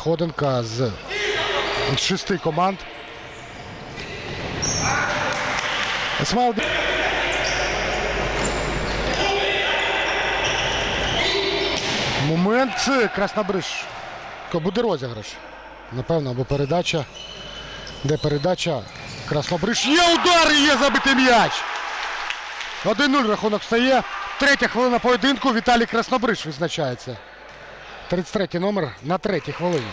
сходинка з шести команд. Смайл. Момент Краснобриж. Ко- Буде розіграш. Напевно, або передача. Де передача? Краснобриж. Є удар і є забитий м'яч. 1-0 рахунок стає. Третя хвилина поєдинку. Віталій Краснобриж відзначається. 33 номер на третій хвилині.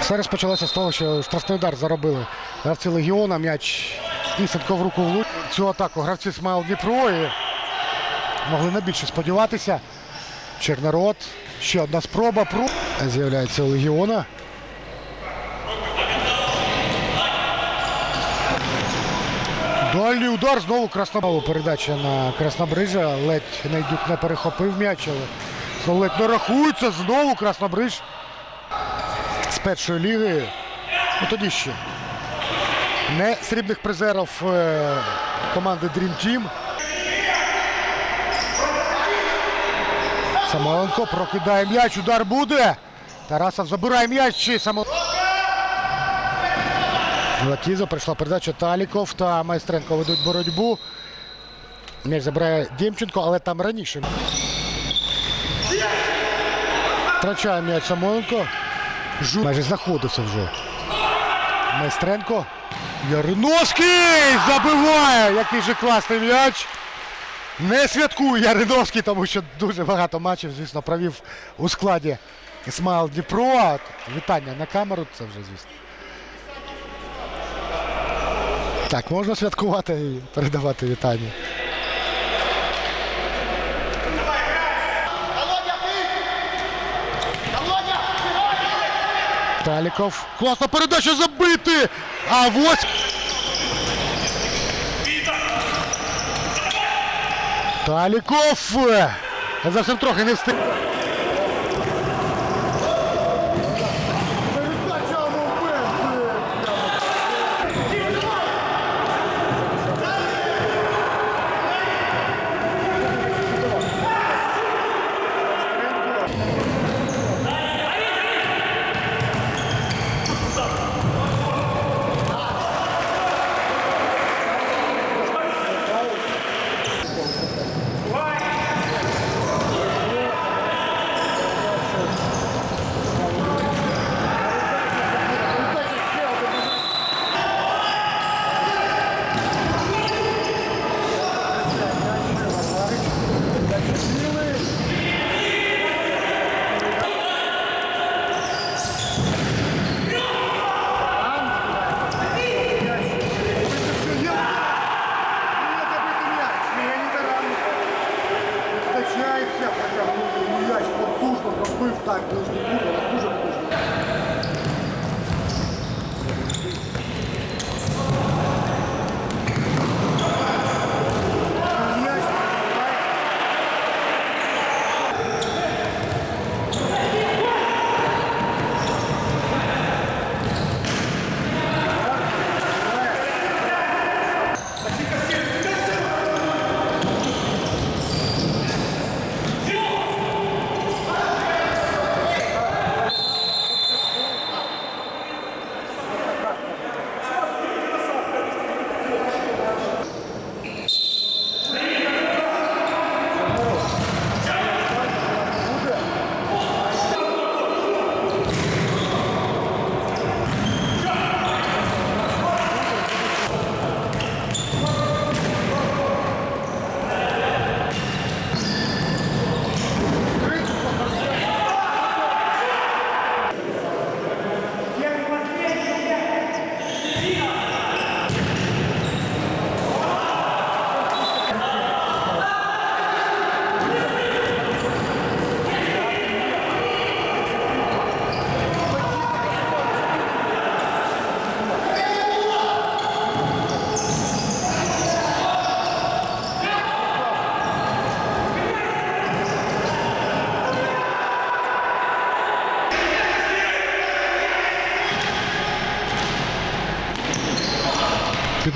Все розпочалося з того, що штрафний удар заробили гравці Легіона. М'яч Ісенко в руку в влучив. Цю атаку гравці Смайл Дніпро і могли на більше сподіватися. Чорнород. Ще одна спроба. З'являється у Легіона. Дальній удар знову Краснобалу. Передача на Краснобрижа. Ледь Найдюк не перехопив м'яч, але ледь не рахується. Знову Краснобриж з першої ліги. Ну тоді ще. Не срібних призерів е, команди Dream Team. Самоленко прокидає м'яч. Удар буде. Тарасов забирає м'яч. Чи само... Лакізо прийшла передача Таліков та Майстренко ведуть боротьбу. М'яч забирає Дємченко, але там раніше. Втрачає м'яч Самойленко. Жу... Майже знаходився вже. Майстренко. Яриновський забиває! Який же класний м'яч. Не святкує Яриновський, тому що дуже багато матчів, звісно, провів у складі Ісмайл Дніпро. Вітання на камеру, це вже звісно. Так, можна святкувати і передавати вітання. Таліков. Класна передача забити! А ось. Таліков! Зовсім трохи не встиг. Визначається, протягнув м'яч потужно, пробив так, дуже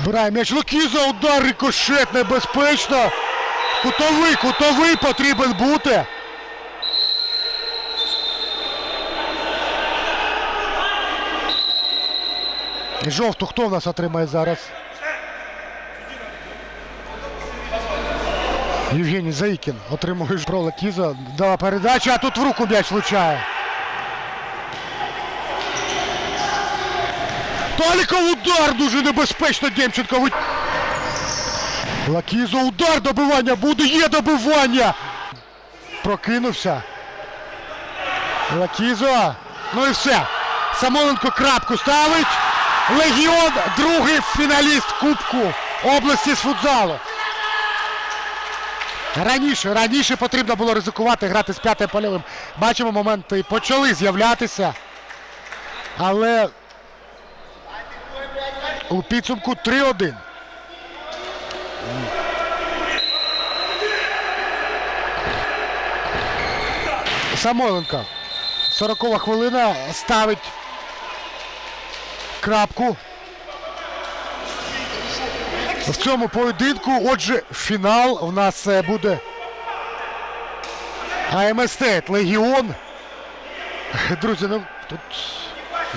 Збирає м'яч. Лукіза, удар, рикошет, небезпечно. Кутовий, кутовий потрібен бути. Жовту хто в нас отримає зараз? Євгеній Заїкін отримує про Лакіза. Дала передача, а тут в руку м'яч влучає. Таліков удар дуже небезпечно Демченко. Лакізо удар добивання буде, є добивання. Прокинувся. Лакізо. Ну і все. Самоленко крапку ставить. Легіон другий фіналіст Кубку області з футзалу. Раніше, раніше потрібно було ризикувати грати з п'ятим польовим. Бачимо, моменти почали з'являтися. Але у підсумку 3-1. Самойленко. 40 хвилина ставить крапку. В цьому поєдинку, отже, фінал у нас е, буде АМСТ Легіон. Друзі, ну тут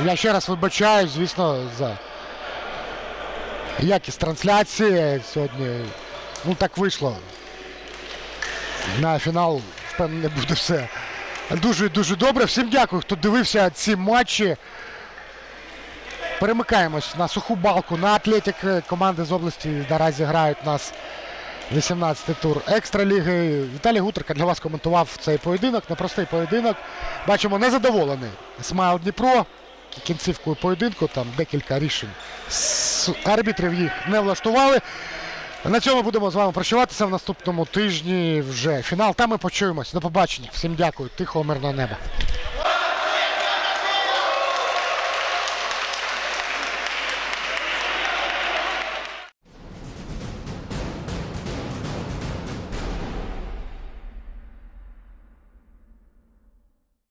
я ще раз вибачаю, звісно, за якість трансляції сьогодні. Ну так вийшло. На фінал, впевнений, буде все дуже дуже добре. Всім дякую, хто дивився ці матчі. Перемикаємось на суху балку, на Атлетик. Команди з області наразі грають нас 18-й тур екстраліги. Віталій Гутерка для вас коментував цей поєдинок. Непростий поєдинок. Бачимо, незадоволений Смайл Дніпро. Кінцівкою поєдинку, там декілька рішень арбітрів їх не влаштували. На цьому будемо з вами прощаватися в наступному тижні. Вже фінал. Там ми почуємось. До побачення. Всім дякую. Тихого мирного неба.